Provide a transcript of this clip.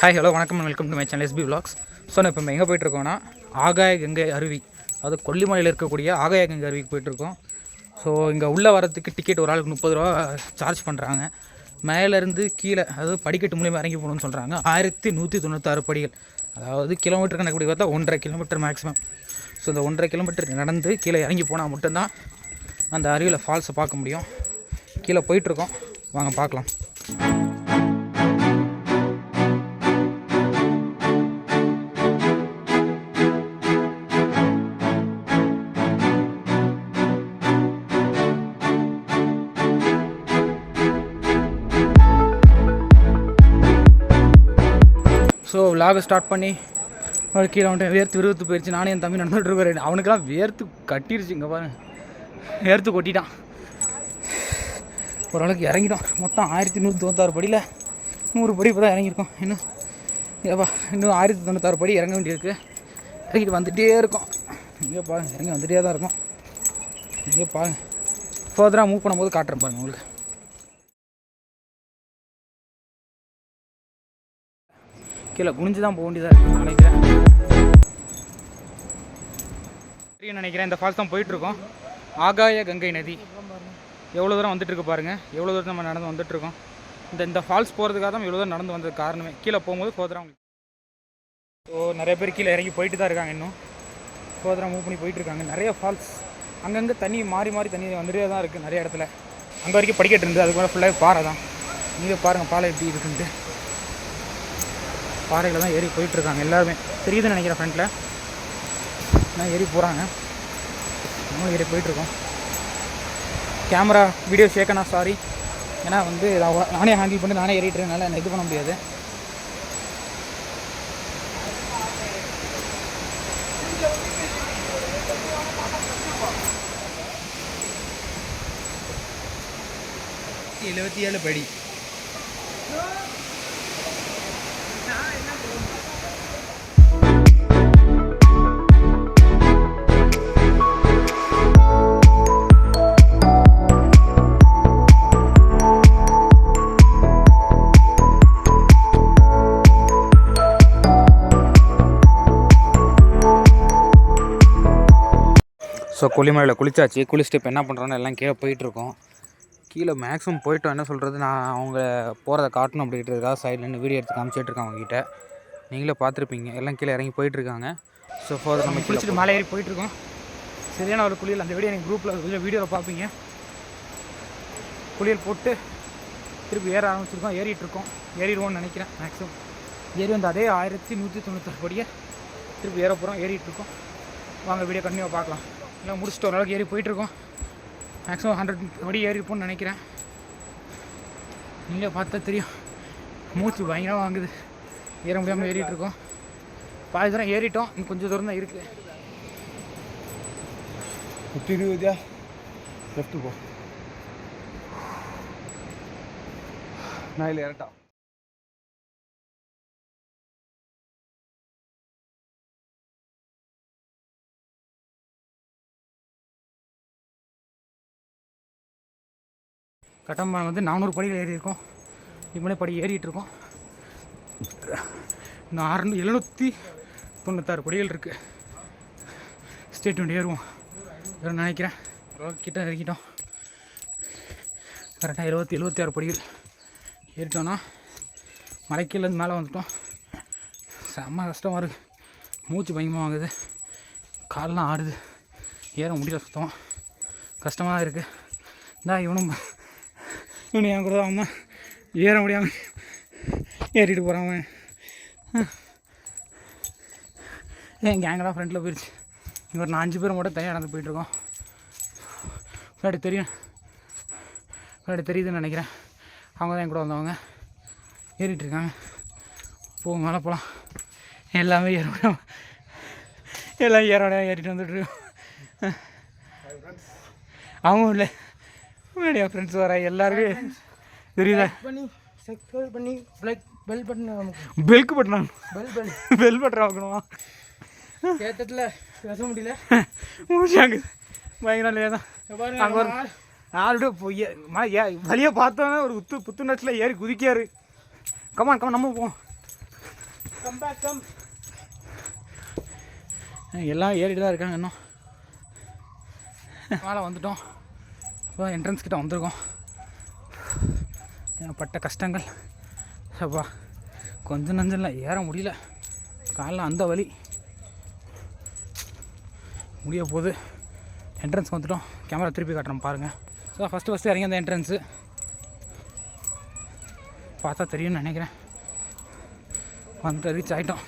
Hi hello வணக்கம் welcome to my channel SP vlogs. So நான் இப்போ எங்கே போயிட்டுருக்கோன்னா ஆகாய கங்கை அருவி அதாவது கொல்லிமலையில் இருக்கக்கூடிய ஆகாய கங்கை அருவிக்கு போயிட்டுருக்கோம். ஸோ இங்கே உள்ளே வரதுக்கு டிக்கெட் ஒரு ஆளுக்கு முப்பது ரூபா சார்ஜ் பண்ணுறாங்க மேலேருந்து கீழே அதாவது படிக்கட்டு மூலியமாக இறங்கி போகணும்னு சொல்கிறாங்க ஆயிரத்தி நூற்றி தொண்ணூத்தாறு படிகள் அதாவது கிலோமீட்டர் கணக்கு பார்த்தா ஒன்றரை கிலோமீட்டர் மேக்ஸிமம் ஸோ இந்த ஒன்றரை கிலோமீட்டர் நடந்து கீழே இறங்கி போனால் மட்டும்தான் அந்த அருவியில் ஃபால்ஸை பார்க்க முடியும். கீழே போயிட்டுருக்கோம். வாங்க பார்க்கலாம். ஸோ விலாகை ஸ்டார்ட் பண்ணி ஒரு கீழே வந்துட்டு வேர்த்து விருத்து போயிடுச்சு நானே என் தம்பி நடந்துகிட்டு இருக்கிறேன் அவனுக்கெல்லாம் வேர்த்து கட்டிருச்சு இங்கே பாருங்க. வேர்த்து கொட்டிட்டான். ஓரளவுக்கு இறங்கிட்டோம். மொத்தம் ஆயிரத்தி நூற்றி தொண்ணூத்தாறு படியில் நூறு படி இப்போ தான் இறங்கியிருக்கோம். இன்னும் ஏப்பா இன்னும் ஆயிரத்தி தொண்ணூத்தாறு படி இறங்க வேண்டியிருக்கு. இறங்கிட்டு வந்துகிட்டே இருக்கோம். இங்கே பாருங்க இறங்கி வந்துகிட்டே தான் இருக்கும். இங்கே பாருங்க. ஃபர்தராக மூவ் பண்ணும்போது காட்டுறேன் பாருங்கள் உங்களுக்கு. கீழே குனிஞ்சு தான் போக வேண்டியதாக இருக்குன்னு நினைக்கிறேன். நினைக்கிறேன். இந்த ஃபால்ஸ் தான் போயிட்டுருக்கோம் ஆகாய கங்கை நதி. எவ்வளோ தூரம் வந்துட்டுருக்கு பாருங்கள் எவ்வளோ தூரம் நம்ம நடந்து வந்துட்டுருக்கோம் இந்த இந்த ஃபால்ஸ் போகிறதுக்காக தான் இவ்வளோ தூரம் நடந்து வந்தது காரணமே. கீழே போகும்போது ஃபோதராக உங்களுக்கு. ஸோ நிறைய பேர் கீழே இறங்கி போயிட்டு தான் இருக்காங்க இன்னும். ஃபோதராக மூவ் பண்ணி போயிட்டுருக்காங்க நிறைய ஃபால்ஸ் அங்கங்கே தண்ணி மாறி மாறி தண்ணி வந்துட்டே தான் இருக்குது நிறைய இடத்துல. அங்கே வரைக்கும் படிக்கட்டு இருந்தது. அதுக்கு மேலே ஃபுல்லாக பாறை தான். நீங்கள் பாருங்கள் பாலை எப்படி இருக்குன்ட்டு. பாறையில் தான் ஏறி போயிட்டுருக்காங்க எல்லாருமே. தெரியுதுன்னு நினைக்கிறேன் ஃப்ரண்ட்டில் நான் ஏறி போகிறாங்க நம்மளும் ஏறி போயிட்டுருக்கோம் கேமரா வீடியோ ஷேக்கனா சாரி ஏன்னா வந்து நானே ஹேண்டில் பண்ணி நானே ஏறிட்டு இருக்கனால இது பண்ண முடியாது. எழுபத்தி ஏழு படி. ஸோ கொல்லிமலையில் குளிச்சாச்சு. குளிச்சுட்டு இப்போ என்ன பண்ணுறோன்னு எல்லாம் கீழே போயிட்டுருக்கோம். கீழே மேக்ஸிமம் போயிட்டோம். என்ன சொல்கிறது நான் அவங்க போகிறத காட்டணும் அப்படின்றதுக்காக சைடில் நின்று வீடியோ எடுத்து காமிச்சிட்ருக்கேன் அவங்ககிட்ட. நீங்களே பார்த்துருப்பீங்க. எல்லாம் கீழே இறங்கி போயிட்டுருக்காங்க. ஸோ ஃபோர் நம்ம குளிச்சுட்டு மலை ஏறி போயிட்டுருக்கோம். சரியான ஒரு குளியல். அந்த வீடியோ எனக்கு குரூப்பில் கொஞ்சம் வீடியோவில் பார்ப்பீங்க. குளியல் போட்டு திருப்பி ஏற ஆரம்பிச்சிருக்கோம். ஏறிட்டு இருக்கோம் ஏறிடுவோம்னு நினைக்கிறேன் மேக்ஸிமம் ஏறி வந்து அதே ஆயிரத்தி நூற்றி தொண்ணூத்தாறு படியை திருப்பி ஏற போகிறோம் ஏறிட்டு இருக்கோம் வாங்க வீடியோ கண்டினியூவாக பார்க்கலாம். எல்லாம் முடிச்சுட்டு ஓரளவுக்கு ஏறி போயிட்டுருக்கோம். மேக்ஸிமம் ஹண்ட்ரட் படி ஏறிப்போம்னு நினைக்கிறேன். நீங்களே பார்த்தா தெரியும். மூச்சு பயங்கரமாக வாங்குது. ஏற முடியாமல் ஏறிட்டுருக்கோம். பாதி தூரம் ஏறிட்டோம். இன்னும் கொஞ்சம் தூரம் தான் இருக்குது நூற்றி இருபதா லெஃப்ட் போ. நான் இல்லை இறட்டா. கட்டம்பரம் வந்து நானூறு படிகள் ஏறி இருக்கோம் இப்போனே படி ஏறிட்டு இருக்கோம் இன்னும் அறுநூ எழுநூற்றி தொண்ணூத்தாறு படிகள் இருக்குது ஸ்டேட் வண்டி ஏறுவோம். வேறு நினைக்கிறேன். ஓரளவுக்கு கிட்ட இறக்கிட்டோம். கரெக்டாக இருபத்தி எழுபத்தி ஆறு படிகள் ஏறிட்டோன்னா மலைக்கீழேருந்து மேலே வந்துட்டோம். செம்ம கஷ்டமாக இருக்குது மூச்சு பயங்கரமாக வாங்குது. காலெலாம் ஆடுது. ஏற முடியல சுத்தமாக கஷ்டமாக தான் இருக்குது இந்தா இவனும் இவனு என் கூட தான் ஏற முடியாமல் ஏறிட்டு போகிறான் அவன். என் கேங்கெல்லாம் ஃப்ரெண்டில் போயிடுச்சு இங்கே ஒரு நான் அஞ்சு பேர் மட்டும் தனியாக நடந்து போயிட்டுருக்கோம் முன்னாடி தெரியும். முன்னாடி தெரியுதுன்னு நினைக்கிறேன். அவங்க தான் என் கூட வந்தவங்க. ஏறிட்டுருக்காங்க போகும் மேலே போகலாம் எல்லாமே ஏற முடியாமல் எல்லாம் ஏறோட ஏறிட்டு வந்துட்டுருக்கோம் அவங்களும் இல்லை. முன்னாடி என் ஃப்ரெண்ட்ஸ் வர எல்லாருக்கும் தெரியுதா? பண்ணி சப்ஸ்கிரைப் பண்ணி லைக் பெல் பட்டன் பெல்க்கு பட்டனா பெல் பெல் பெல் பட்டன் வைக்கணுமா கேட்டதில் பேச முடியல. மூச்சாங்க பயங்கர லேதான் இங்க பாருங்க அங்க ஒரு- நம்ம ஆல்ரெடி போய் ஏ வழியை பார்த்தோன்னே ஒரு உத்து புத்துணர்ச்சியில் ஏறி குதிக்காரு கமான் கமான் நம்ம போவோம். கம் பேக் கம் எல்லாம் ஏறிட்டு தான் இருக்காங்க இன்னும். மேலே வந்துட்டோம். அப்போ என்ட்ரன்ஸ் கிட்ட வந்திருக்கோம். ஏன் பட்ட கஷ்டங்கள். அப்பா கொஞ்சம் நஞ்சம் இல்லை ஏற முடியல. காலைல அந்த வழி முடிய போகுது என்ட்ரன்ஸ் வந்துட்டோம். கேமரா திருப்பி காட்டுறோம் பாருங்கள் ஸோ ஃபஸ்ட்டு ஃபஸ்ட்டு இறங்கி அந்த என்ட்ரன்ஸு பார்த்தா தெரியும்னு நினைக்கிறேன். வந்துட்டு ரீச் ஆகிட்டோம்